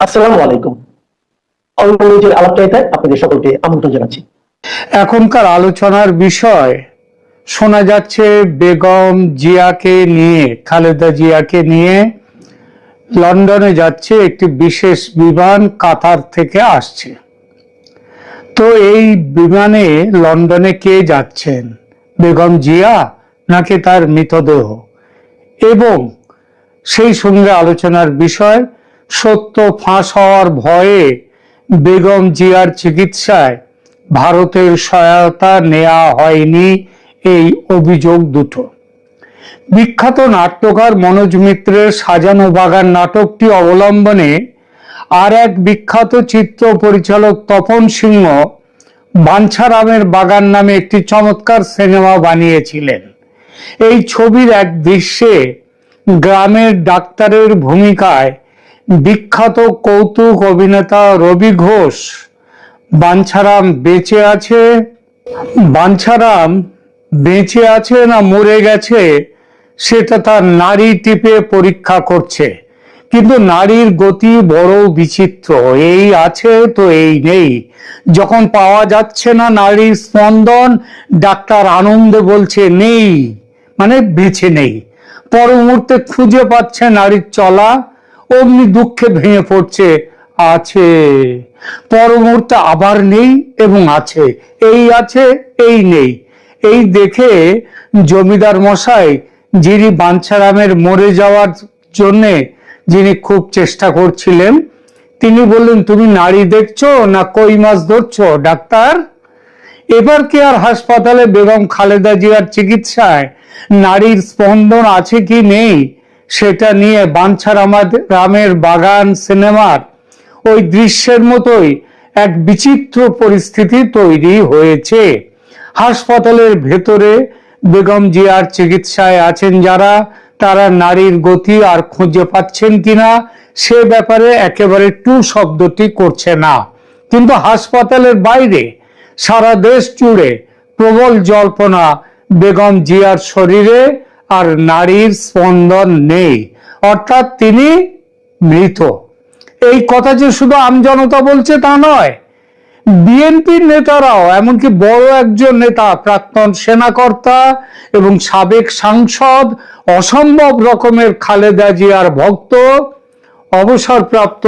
আসসালামু আলাইকুম। আপনাদের সকলকে আমন্ত্রণ জানাচ্ছি। এখনকার আলোচনার বিষয় শোনা যাচ্ছে বেগম জিয়াকে নিয়ে, খালেদা জিয়াকে নিয়ে লন্ডনে যাচ্ছে একটি বিশেষ বিমান কাতার থেকে আসছে। তো এই বিমানে লন্ডনে কে যাচ্ছেন? বেগম জিয়া নাকি তার মৃতদেহ? এবং সেই সঙ্গে আলোচনার বিষয় সত্য ফাঁস হওয়ার ভয়ে বেগম জিয়ার চিকিৎসায় ভারতের সহায়তা নেওয়া হয়নি এই অভিযোগ দুটো। বিখ্যাত নাট্যকার মনোজ মিত্রের সাজানো বাগান নাটকটি অবলম্বনে আর এক বিখ্যাত চিত্র পরিচালক তপন সিংহ বাঞ্ছারামের বাগান নামে একটি চমৎকার সিনেমা বানিয়েছিলেন। এই ছবির এক দৃশ্যে গ্রামের ডাক্তারের ভূমিকায় বিখ্যাত কৌতুক অভিনেতা রবি ঘোষ, বাঞ্ছারাম বেঁচে আছে? বাঞ্ছারাম বেঁচে আছে না মরে গেছে? সেটা তার নারী টিপে পরীক্ষা করছে। কিন্তু নারীর গতি বড় বিচিত্র। এই আছে তো এই নেই। যখন পাওয়া যাচ্ছে না নারীর স্পন্দন, ডাক্তার আনন্দে বলছে নেই মানে বেঁচে নেই। পর মুহূর্তে খুঁজে পাচ্ছে নারীর চলা। অমনি দুঃখে ভেঙে পড়ছে। আছে। পরমুহূর্তে আবার নেই এবং আছে। এই আছে, এই নেই। এই দেখে জমিদার মশাই, যিনি বাঞ্ছারামের মরে যাওয়ার জন্যে যিনি খুব চেষ্টা করছিলেন, তিনি বললেন, তুমি নারী দেখছ না কই মাছ ধরছো, ডাক্তার? এবার কি আর হাসপাতালে বেগম খালেদা জিয়ার চিকিৎসায় নারীর স্পন্দন আছে কি নেই? সেটা নিয়ে বাঞ্ছার আমাদের রামের বাগান, সিনেমার ওই দৃশ্যের মতোই এক বিচিত্র পরিস্থিতি তৈরি হয়েছে। হাসপাতালের ভেতরে বেগম জিয়ার চিকিৎসায় আছেন যারা, তারা নারীর গতি আর খুঁজে পাচ্ছেন কিনা, সে ব্যাপারে একেবারে টু শব্দটি করছে না। কিন্তু হাসপাতালের বাইরে সারা দেশ জুড়ে প্রবল জল্পনা বেগম জিয়ার শরীরে আর নারীর স্পন্দন নেই। অর্থাৎ তিনি মৃত। এই কথা যে শুধু আমজনতা বলছে তা নয়, বিএনপির নেতারাও, এমনকি বড় একজন নেতা, প্রাক্তন সেনাকর্তা এবং সাবেক সাংসদ, অসম্ভব রকমের খালেদা জিয়ার ভক্ত, অবসরপ্রাপ্ত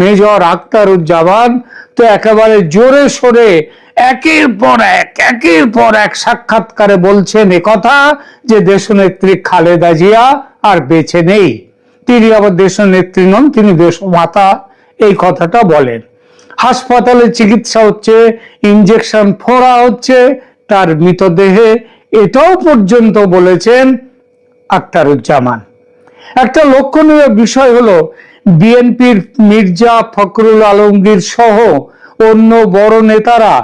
মেজর আখতারুজ্জামান, তো একেবারে জোরে সোরে একের পর এক, একের পর এক সাক্ষাৎকারে বলছেন কথা যে দেশনেত্রী খালেদা জিয়া আর বেছে নেই। তিনি আবার দেশনেত্রী নন, তিনি দেশমাতা, এই কথাটা বলেন। হাসপাতালে চিকিৎসা হচ্ছে ইঞ্জেকশন ফোড়া হচ্ছে, তার মৃতদেহে এটাও পর্যন্ত বলেছেন আক্তারুজ্জামান। একটা লক্ষণীয় বিষয় হলো, বিএনপির মির্জা ফখরুল আলমগীর সহ অন্য বড় নেতারা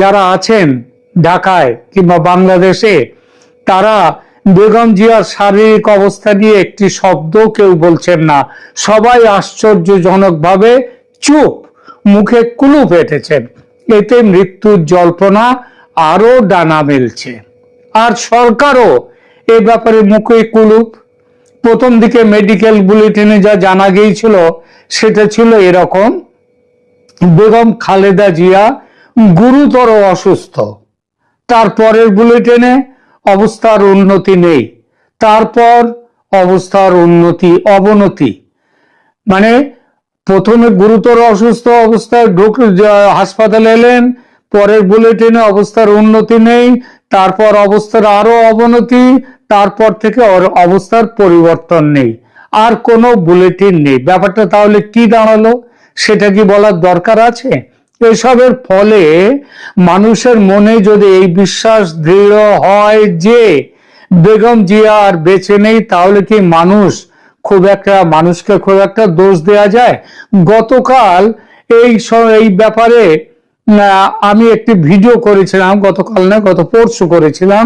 যারা আছেন ঢাকায় কিংবা বাংলাদেশে, তারা বেগম জিয়ার শারীরিক অবস্থা নিয়ে একটি শব্দ কেউ বলছেন না। সবাই আশ্চর্যজনকভাবে চুপ, মুখে কুলুপ এঁটেছেন এতে মৃত্যুর জল্পনা আরও ডানা মেলছে। আর সরকারও এ ব্যাপারে মুখে কুলুপ প্রথম দিকে মেডিকেল বুলেটিনে যা জানা গিয়েছিল, সেটা ছিল এরকম। বেগম খালেদা জিয়া গুরুতর অসুস্থ। তারপরের বুলেটিনে অবস্থার উন্নতি নেই। তারপর অবস্থার উন্নতি অবনতি। মানে প্রথমে গুরুতর অসুস্থ অবস্থায় ঢুক হাসপাতালে এলেন, পরের বুলেটিনে অবস্থার উন্নতি নেই, তারপর অবস্থার আরও অবনতি, তারপর থেকে অবস্থার পরিবর্তন নেই। আর কোনো বুলেটিন নেই। ব্যাপারটা তাহলে কি দাঁড়াল, সেটা কি বলার দরকার আছে? এসবের ফলে মানুষের মনে যদি এই বিশ্বাস দৃঢ় হয় যে বেগম জিয়া আর বেঁচে নেই, তাহলে কি মানুষ খুব একটা, মানুষকে খুব একটা দোষ দেয়া যায়? গতকাল এই এই ব্যাপারে আমি একটি ভিডিও করেছিলাম, গতকাল না, গত পরশু করেছিলাম।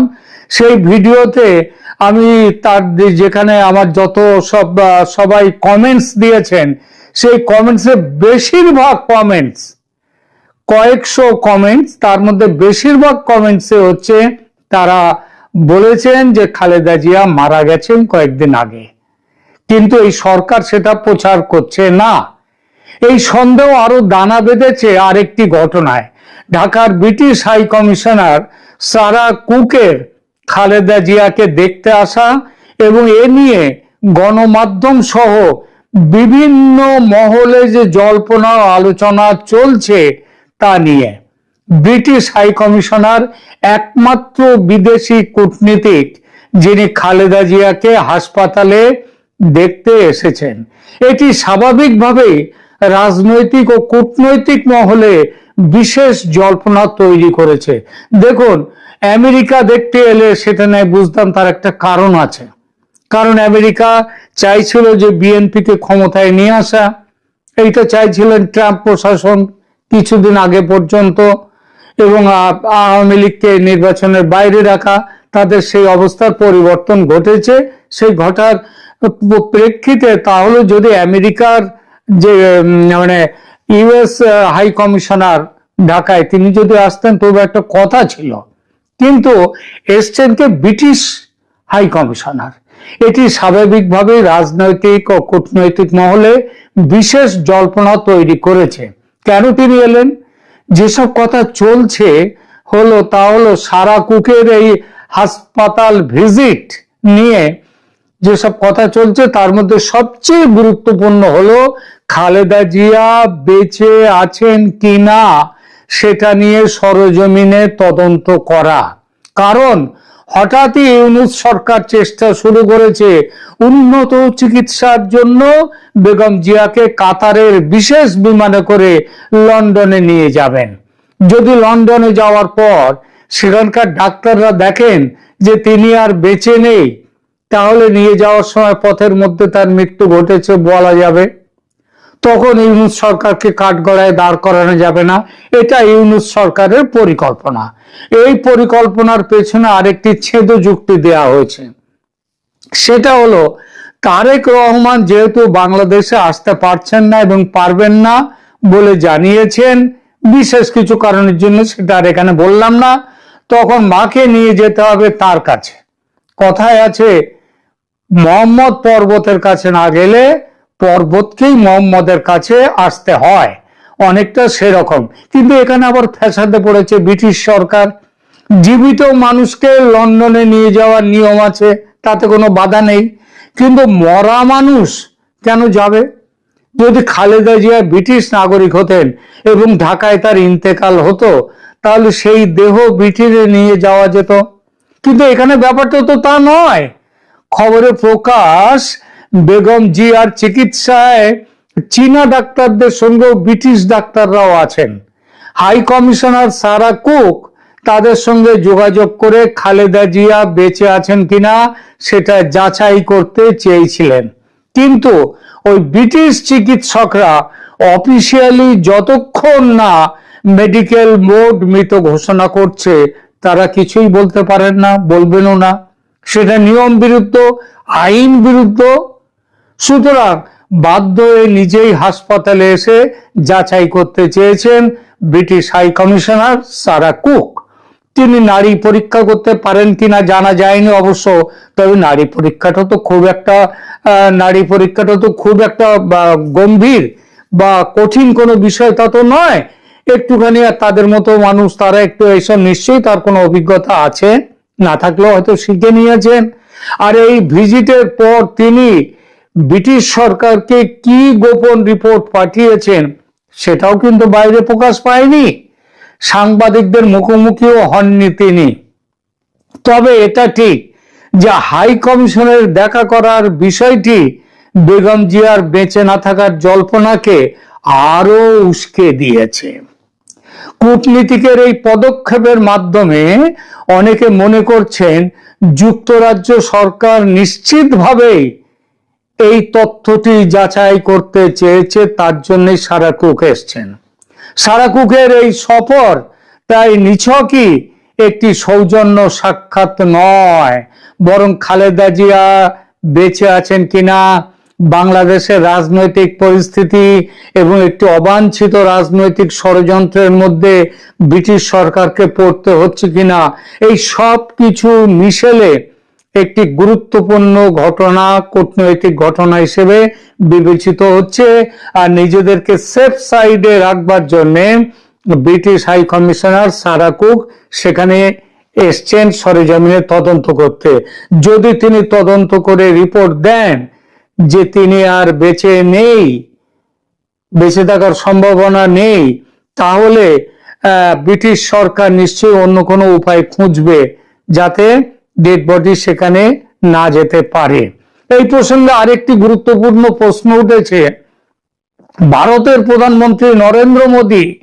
সেই ভিডিওতে আমি তার যেখানে আমার যত সব সবাই কমেন্টস দিয়েছেন, সেই কমেন্টসে বেশিরভাগ কমেন্টস কয়েকশো কমেন্টস তার মধ্যে বেশিরভাগ কমেন্টসে হচ্ছে তারা বলেছেন যে খালেদা জিয়া মারা গেছেন কয়েকদিন আগে। কিন্তু এই সরকার সেটা প্রচার করছে না। এই সন্দেহ আরও দানা বেঁধেছে আরেকটি ঘটনায়। ঢাকার ব্রিটিশ হাই কমিশনার সারা কুকের খালেদা জিয়াকে দেখতে আসা এবং এ নিয়ে গণমাধ্যম সহ বিভিন্ন মহলে যে জল্পনা আলোচনা চলছে তা নিয়ে। ব্রিটিশ হাই কমিশনার একমাত্র বিদেশি কূটনীতিক যিনি খালেদা জিয়াকে হাসপাতালে দেখতে এসেছেন। এটি স্বাভাবিকভাবেই রাজনৈতিক ও কূটনৈতিক মহলে বিশেষ জল্পনা তৈরি করেছে। দেখুন, আমেরিকা দেখতে এলে সেটা নয় বুঝতাম তার একটা কারণ আছে। কারণ আমেরিকা চাইছিল যে বিএনপিকে ক্ষমতায় নিয়ে আসা। এইটা চাইছিলেন ট্রাম্প প্রশাসন। কিছুদিন আগে পর্যন্ত এবং আওয়ামী লীগকে নির্বাচনের বাইরে রাখা, তাদের সেই অবস্থার পরিবর্তন ঘটেছে। সেই ঘটার প্রেক্ষিতে তাহলে যদি আমেরিকার যে মানে ইউএস হাই কমিশনার ঢাকায় তিনি যদি আসতেন, তবে একটা কথা ছিল। কিন্তু এসছেন কে ব্রিটিশ হাই কমিশনার। এটি স্বাভাবিকভাবেই রাজনৈতিক ও কূটনৈতিক মহলে বিশেষ জল্পনা তৈরি করেছে। কেন তিনি এলেন? যেসব কথা চলছে হলো তা হলো সারা কুকের এই হাসপাতাল ভিজিট নিয়ে যেসব কথা চলছে, তার মধ্যে সবচেয়ে গুরুত্বপূর্ণ হলো, খালেদা জিয়া বেঁচে আছেন কিনা, সেটা নিয়ে সরজমিনে তদন্ত করা। কারণ হঠাৎই ইউনুস সরকার চেষ্টা শুরু করেছে উন্নত চিকিৎসার জন্য বেগম জিয়াকে কাতারের বিশেষ বিমানে করে লন্ডনে নিয়ে যাবেন। যদি লন্ডনে যাওয়ার পর সেখানকার ডাক্তাররা দেখেন যে তিনি আর বেঁচে নেই, তাহলে নিয়ে যাওয়ার সময় পথের মধ্যে তার মৃত্যু ঘটেছে বলা যাবে। তখন ইউনুস সরকারকে কাঠগড়ায় দাঁড় করানো যাবে না। এটা ইউনুস সরকারের পরিকল্পনা। এই পরিকল্পনার পেছনে আরেকটি ছেদ যুক্তি দেয়া হয়েছে। সেটা হলো, তারেক রহমান যেহেতু বাংলাদেশে আসতে পারছেন না এবং পারবেন না বলে জানিয়েছেন, বিশেষ কিছু কারণের জন্য সেটা আর এখানে বললাম না, তখন মাকে নিয়ে যেতে হবে তার কাছে। কথায় আছে, মোহাম্মদ পর্বতের কাছে না গেলে পর্বতকেই মোহাম্মদের কাছে আসতে হয়। অনেকটা সেরকম। কিন্তু এখানে আবার ফ্যাসাদে পড়েছে ব্রিটিশ সরকার। জীবিত মানুষকে লন্ডনে নিয়ে যাওয়ার নিয়ম আছে, তাতে কোনো বাধা নেই। কিন্তু মরা মানুষ কেন যাবে? যদি খালেদা জিয়া ব্রিটিশ নাগরিক হতেন এবং ঢাকায় তার ইন্তেকাল হতো, তাহলে সেই দেহ ব্রিটেনে নিয়ে যাওয়া যেত। কিন্তু এখানে ব্যাপারটা তো তা নয়। খবরে প্রকাশ বেগম জিয়ার চিকিৎসায় চীনা ডাক্তারদের সঙ্গেও ব্রিটিশ ডাক্তাররাও আছেন। হাই কমিশনার সারা কুক তাদের সঙ্গে যোগাযোগ করে খালেদা জিয়া বেঁচে আছেন কিনা সেটা যাচাই করতে চেয়েছিলেন। কিন্তু ওই ব্রিটিশ চিকিৎসকরা অফিসিয়ালি যতক্ষণ না মেডিকেল মোড মৃত ঘোষণা করছে, তারা কিছুই বলতে পারেন না, বলবেনও না। সেটা নিয়ম বিরুদ্ধ, আইন বিরুদ্ধ সুতরাং বাধ্য হয়ে নিজেই হাসপাতালে এসে যাচাই করতে চেয়েছেন British high commissioner Sarah Cook. তিনি নারী পরীক্ষা করতে পারেন কিনা জানা যায়নি অবশ্য, তবে নারী পরীক্ষাটা তো খুব একটা নারী পরীক্ষাটা তো খুব একটা গম্ভীর বা কঠিন কোনো বিষয় তা তো নয়। একটুখানি আর তাদের মতো মানুষ, তারা একটু এইসব নিশ্চয়ই তার কোনো অভিজ্ঞতা আছে, না থাকলেও হয়তো শিখে নিয়েছেন। আর এই ভিজিটের পর তিনি ব্রিটিশ সরকারকে কি গোপন রিপোর্ট পাঠিয়েছেন সেটাও কিন্তু বাইরে প্রকাশ পায়নি। সাংবাদিকদের মুখোমুখিও হননি তিনি। তবে এটা ঠিক যে হাই কমিশনের দেখা করার বিষয়টি বেগম জিয়ার বেঁচে না থাকার জল্পনাকে আরও উস্কে দিয়েছে। কূটনীতিকের এই পদক্ষেপের মাধ্যমে অনেকে মনে করছেন যুক্তরাজ্য সরকার নিশ্চিতভাবেই এই তথ্যটি যাচাই করতে চেয়েছে, তার জন্যই সারা কুক এসছেন। সারা কুকের এই সফর তাই নিছকই একটি সৌজন্য সাক্ষাৎ নয়, বরং খালেদা জিয়া বেঁচে আছেন কিনা, বাংলাদেশের রাজনৈতিক পরিস্থিতি এবং একটি অবাঞ্ছিত রাজনৈতিক ষড়যন্ত্রের মধ্যে ব্রিটিশ সরকারকে পড়তে হচ্ছে কিনা, এই সব কিছু মিশেলে একটি গুরুত্বপূর্ণ ঘটনা, কূটনৈতিক ঘটনা হিসেবে বিবেচিত হচ্ছে আর নিজেদেরকে সেফ সাইডে রাখবার জন্যে British high commissioner Sarah Cook সেখানে এসছেন সরেজমিনে তদন্ত করতে। যদি তিনি তদন্ত করে রিপোর্ট দেন যে তিনি আর বেঁচে নেই, বেঁচে থাকার সম্ভাবনা নেই, তাহলে ব্রিটিশ সরকার নিশ্চয়ই অন্য কোনো উপায় খুঁজবে যাতে ডেড বডি সেখানে না যেতে পারে। এই প্রসঙ্গে আরেকটি গুরুত্বপূর্ণ প্রশ্ন উঠেছে। ভারতের প্রধানমন্ত্রী নরেন্দ্র মোদী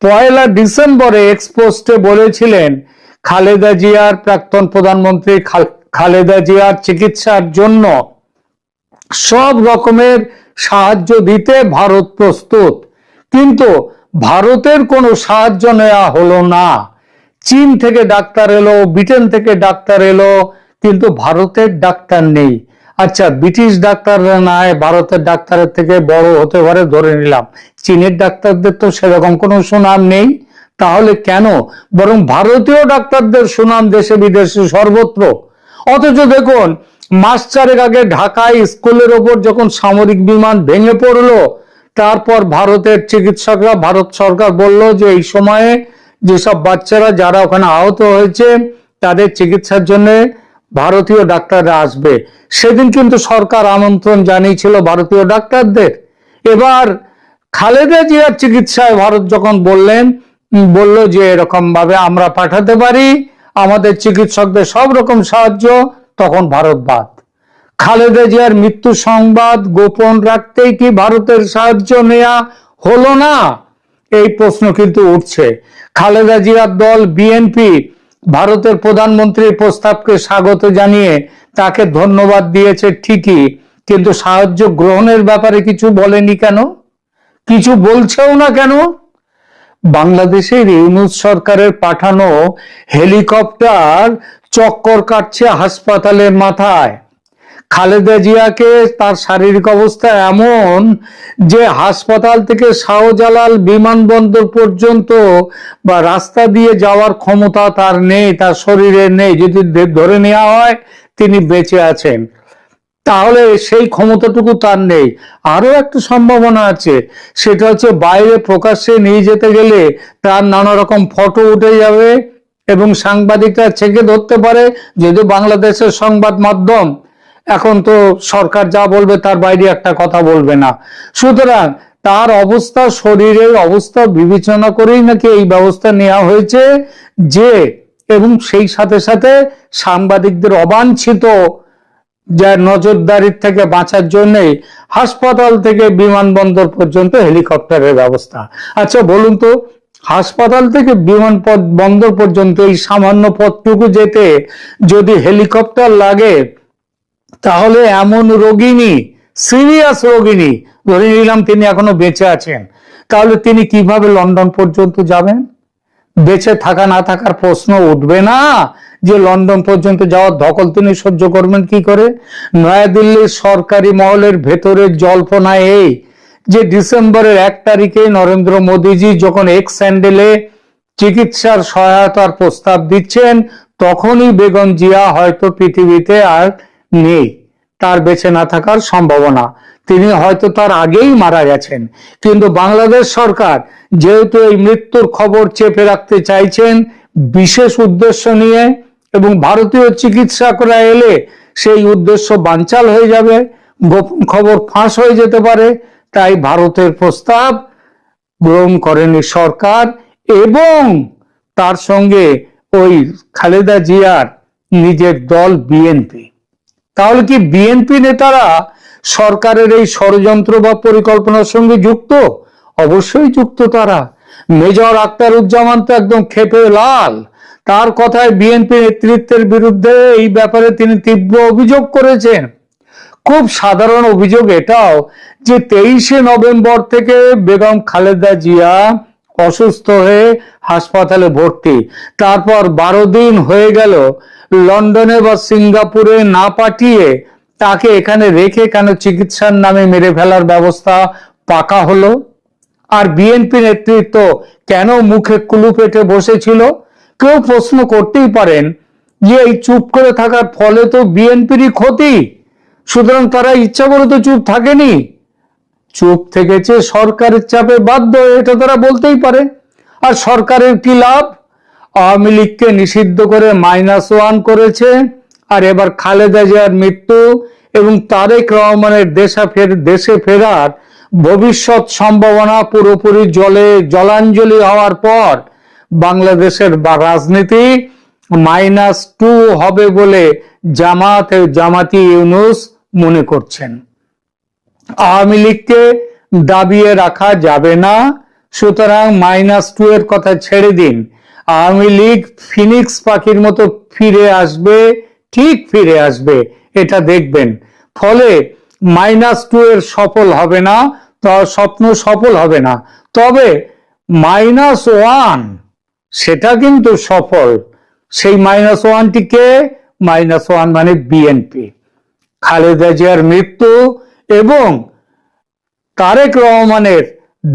পয়লা ডিসেম্বরে এক্সপোস্টে বলেছিলেন, খালেদা জিয়ার প্রাক্তন প্রধানমন্ত্রী খাল- খালেদা জিয়ার চিকিৎসার জন্য সব রকমের সাহায্য দিতে ভারত প্রস্তুত। কিন্তু ভারতের কোনো সাহায্য নেওয়া হলো না। চীন থেকে ডাক্তার এলো, ব্রিটেন থেকে ডাক্তার এলো, কিন্তু ভারতের ডাক্তার নেই। আচ্ছা ব্রিটিশ ডাক্তাররা নাই ভারতের ডাক্তারের থেকে বড় হতে পারে, ধরে নিলাম। চীনের ডাক্তারদের তো সেরকম কোনো সুনাম নেই। তাহলে কেন? বরং ভারতীয় ডাক্তারদের সুনাম দেশে বিদেশে সর্বত্র। অথচ দেখুন, মাস চারেক আগে ঢাকায় স্কুলের ওপর যখন সামরিক বিমান ভেঙে পড়ল, তারপর ভারতের চিকিৎসকরা, ভারত সরকার বলল যে এই সময়ে যেসব বাচ্চারা যারা ওখানে আহত হয়েছে, তাদের চিকিৎসার জন্য ভারতীয় ডাক্তাররা আসবে। সেদিন কিন্তু সরকার আমন্ত্রণ জানিয়েছিল ভারতীয় ডাক্তারদের। এবার খালেদা জিয়ার চিকিৎসায় ভারত যখন বললেন বলল যে এরকম ভাবে আমরা পাঠাতে পারি, আমাদের চিকিৎসকদের সব রকম সাহায্য, তখন ভারত বাদ। খালেদা জিয়ার মৃত্যু সংবাদ গোপন রাখতেই কি ভারতের সাহায্য নেওয়া হলো না? এই প্রশ্ন কিন্তু উঠছে। খালেদা জিয়ার দল বিএনপি ভারতের প্রধানমন্ত্রীর প্রস্তাবকে স্বাগত জানিয়ে তাকে ধন্যবাদ দিয়েছে ঠিকই, কিন্তু সাহায্য গ্রহণের ব্যাপারে কিছু বলেনি কেন? কিছু বলছেও না কেন? বাংলাদেশের ইউনুস সরকারের পাঠানো হেলিকপ্টার চক্কর কাটছে হাসপাতালের মাথায়। খালেদা জিয়াকে তার শারীরিক অবস্থা এমন যে হাসপাতাল থেকে শাহজালাল বিমানবন্দর পর্যন্ত বা রাস্তা দিয়ে যাওয়ার ক্ষমতা তার নেই, তার শরীরে নেই। যদি ধরে নেওয়া হয়, তিনি বেঁচে আছেন। তাহলে সেই ক্ষমতাটুকু তার নেই। আরও একটা সম্ভাবনা আছে, সেটা হচ্ছে বাইরে প্রকাশ্যে নিয়ে যেতে গেলে তার নানা রকম ফটো উঠে যাবে এবং সাংবাদিকরা ছেঁকে ধরতে পারে। যদি বাংলাদেশের সংবাদ মাধ্যম এখন তো সরকার যা বলবে তার বাইরে একটা কথা বলবে না। সুতরাং তার অবস্থা, শরীরের অবস্থা বিবেচনা করেই নাকি এই ব্যবস্থা নেওয়া হয়েছে যে এবং সেই সাথে সাথে সাংবাদিকদের অবাঞ্ছিত যার নজরদারির থেকে বাঁচার জন্য হাসপাতাল থেকে বিমানবন্দর পর্যন্ত হেলিকপ্টারের ব্যবস্থা। আচ্ছা বলুন তো, হাসপাতাল থেকে বিমান বন্দর পর্যন্ত এই সামান্য পথটুকু যেতে যদি হেলিকপ্টার লাগে তাহলে এমন রোগিনী সিরিয়াস রোগিনী ধরে নিলাম তিনি এখনও বেঁচে আছেন, তাহলে তিনি কীভাবে লন্ডন পর্যন্ত যাবেন? বেঁচে থাকা না থাকার প্রশ্ন উঠবে না যে লন্ডন পর্যন্ত যাওয়ার ধকল তিনি সহ্য করবেন কি করে? নয়াদিল্লির সরকারি মহলের ভেতরের জল্পনা এই যে ডিসেম্বরের এক তারিখে নরেন্দ্র মোদীজি যখন এক্স স্যান্ডেলে চিকিৎসার সহায়তার প্রস্তাব দিচ্ছেন, তখনই বেগম জিয়া হয়তো পৃথিবীতে আর নেই। তার বেঁচে না থাকার সম্ভাবনা। তিনি হয়তো তার আগেই মারা গেছেন। কিন্তু বাংলাদেশ সরকার যেহেতু এই মৃত্যুর খবর চেপে রাখতে চাইছেন, বিশেষ উদ্দেশ্য নিয়ে এবং ভারতীয় চিকিৎসকরা এলে সেই উদ্দেশ্য বানচাল হয়ে যাবে, গোপন খবর ফাঁস হয়ে যেতে পারে, তাই ভারতের প্রস্তাব গ্রহণ করেনি সরকার এবং তার সঙ্গে ওই খালেদা জিয়ার নিজের দল বিএনপি। তাহলে কি বিএনপি নেতারা সরকারের এই ষড়যন্ত্র বা পরিকল্পনার সঙ্গে যুক্ত? অবশ্যই যুক্ত তারা। মেজর আক্তারুজ্জামান তো একদম খেপে লাল। তার কথায় বিএনপি নেতৃত্বের বিরুদ্ধে এই ব্যাপারে তিনি তীব্র অভিযোগ করেছেন। খুব সাধারণ অভিযোগ এটাও যে তেইশে নভেম্বর থেকে বেগম খালেদা জিয়া অসুস্থ হয়ে হাসপাতালে ভর্তি। তারপর বারো দিন হয়ে গেল লন্ডনে বা সিঙ্গাপুরে না পাঠিয়ে তাকে এখানে রেখে কেন চিকিৎসার নামে মেরে ফেলার ব্যবস্থা পাকা হলো? আর বিএনপি নেতৃত্ব কেন মুখে কুলু পেটে বসেছিল? কেউ প্রশ্ন করতেই পারেন, যে এই চুপ করে থাকার ফলে তো বিএনপিরই ক্ষতি। সুতরাং তারা ইচ্ছা করে তো চুপ থাকেনি। চুপ থেকেছে সরকারের চাপে বাধ্য এটা তারা বলতেই পারে। আর সরকারের কি লাভ? আওয়ামী লীগকে নিষিদ্ধ করে মাইনাস ওয়ান করেছে। আর এবার খালেদা জিয়ার মৃত্যু এবং তারেক রহমানের দেশা ফের দেশে ফেরার ভবিষ্যৎ সম্ভাবনা পুরোপুরি জলে জলাঞ্জলি হওয়ার পর বাংলাদেশের বা রাজনীতি মাইনাস টু হবে বলে জামাত জামাতি ইউনুস মনে করছেন। আওয়ামী লীগকে দাবিয়ে রাখা যাবে না। সুতরাং মাইনাস টু এর কথা ছেড়ে দিন। আওয়ামী লীগ ফিনিক্স পাখির মতো ফিরে আসবে, ঠিক ফিরে আসবে, এটা দেখবেন। ফলে মাইনাস টু এর সফল হবে না স্বপ্ন সফল হবে না। তবে মাইনাস ওয়ান সেটা কিন্তু সফল। সেই মাইনাস ওয়ানটিকে মাইনাস ওয়ান মানে বিএনপি খালেদা জিয়ার মৃত্যু এবং তারেক রহমানের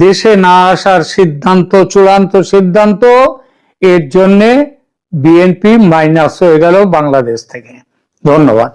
দেশে না আসার সিদ্ধান্ত, চূড়ান্ত সিদ্ধান্ত এর জন্যে বিএনপি মাইনাস হয়ে গেল বাংলাদেশ থেকে। ধন্যবাদ।